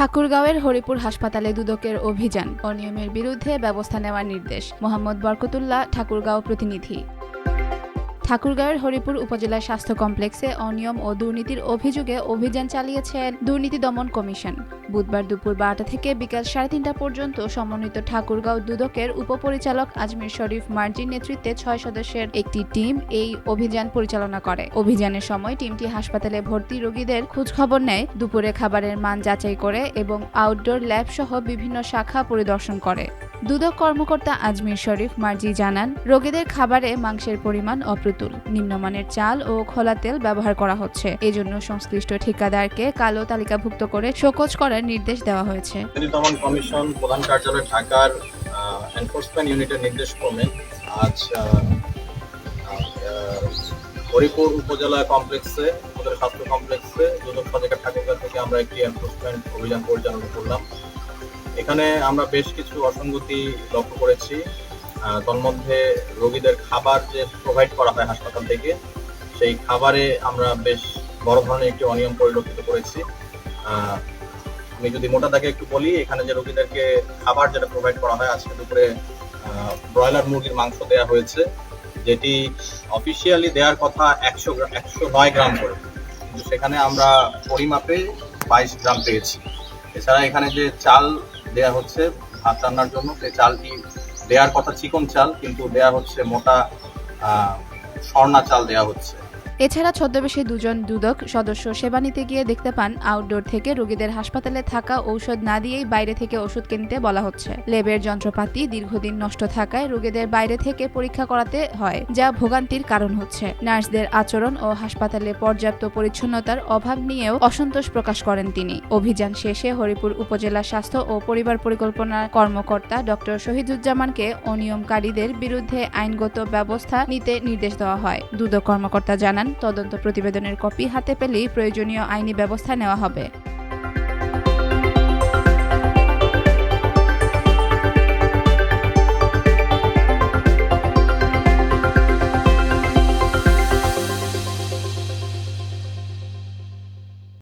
ঠাকুরগাঁওয়ের হরিপুর হাসপাতালে দুদকের অভিযান অনিয়মের বিরুদ্ধে ব্যবস্থা নেওয়ার নির্দেশ মোহাম্মদ বরকতুল্লাহ ঠাকুরগাঁও প্রতিনিধি। ঠাকুরগাঁওয়ের হরিপুর উপজেলা স্বাস্থ্য কমপ্লেক্সে অনিয়ম ও দুর্নীতির অভিযোগে অভিযান চালিয়েছেন দুর্নীতি দমন কমিশন। বুধবার দুপুর বারোটা থেকে বিকাল সাড়ে তিনটা পর্যন্ত সমন্বিত ঠাকুরগাঁও দুদকের উপপরিচালক আজমির শরীফ মার্জির নেতৃত্বে ছয় সদস্যের একটি টিম এই অভিযান পরিচালনা করে। অভিযানের সময় টিমটি হাসপাতালে ভর্তি রোগীদের খোঁজখবর নেয়, দুপুরে খাবারের মান যাচাই করে এবং আউটডোর ল্যাব সহ বিভিন্ন শাখা পরিদর্শন করে। দুদক কর্মকর্তা আজমির শরীফ মার্জি জানান, রোগীদের খাবারে মাংসের পরিমাণ অপ্রতুল। নিম্নমানের চাল ও খোলা তেল ব্যবহার করা হচ্ছে। এজন্য সংশ্লিষ্ট ঠিকাদারকে কালো তালিকাভুক্ত করে শোকজ করার নির্দেশ দেওয়া হয়েছে। কমিশন, প্রধান কার্যালয় ঢাকার এনফোর্সমেন্ট ইউনিটের নির্দেশ ক্রমে আজ হরিপুর উপজেলা কমপ্লেক্সে উপজেলা স্বাস্থ্য কমপ্লেক্সে দুদক পতাকা ঠাকুরগাঁ থেকে আমরা একটি এনফোর্সমেন্ট অভিযান পরিচালনা করলাম। এখানে আমরা বেশ কিছু অসঙ্গতি লক্ষ্য করেছি। তন্মধ্যে রোগীদের খাবার যে প্রোভাইড করা হয় হাসপাতাল থেকে, সেই খাবারে আমরা বেশ বড় ধরনের একটি অনিয়ম পরিলক্ষিত করেছি। আমি যদি মোটা দাগে একটু বলি, এখানে যে রোগীদেরকে খাবার যেটা প্রোভাইড করা হয়, আজকে দুপুরে ব্রয়লার মুরগির মাংস দেওয়া হয়েছে, যেটি অফিসিয়ালি দেওয়ার কথা একশো একশো নয় গ্রাম করে। সেখানে আমরা পরিমাপে বাইশ গ্রাম পেয়েছি। এছাড়া এখানে যে চাল দেয়া হচ্ছে ভাত রান্নার জন্য। সেই চালটি দেওয়ার কথা চিকন চাল, কিন্তু দেয়া হচ্ছে মোটা স্বর্ণা চাল দেওয়া হচ্ছে। এছাড়া ছদ্মবেশী দুজন দুদক সদস্য সেবা নিতে গিয়ে দেখতে পান, আউটডোর থেকে রোগীদের হাসপাতালে থাকা ঔষধ না দিয়েই বাইরে থেকে ওষুধ কিনতে বলা হচ্ছে। লেবের যন্ত্রপাতি দীর্ঘদিন নষ্ট থাকায় রোগীদের বাইরে থেকে পরীক্ষা করাতে হয়, যা ভোগান্তির কারণ হচ্ছে। নার্সদের আচরণ ও হাসপাতালে পর্যাপ্ত পরিচ্ছন্নতার অভাব নিয়েও অসন্তোষ প্রকাশ করেন তিনি। অভিযান শেষে হরিপুর উপজেলা স্বাস্থ্য ও পরিবার পরিকল্পনা কর্মকর্তা ডক্টর শহীদুজ্জামানকে অনিয়মকারীদের বিরুদ্ধে আইনগত ব্যবস্থা নিতে নির্দেশ দেওয়া হয়। দুদক কর্মকর্তা জানান তদন্ত প্রতিবেদনের কপি হাতে পেলেই প্রয়োজনীয় আইনি ব্যবস্থা নেওয়া হবে।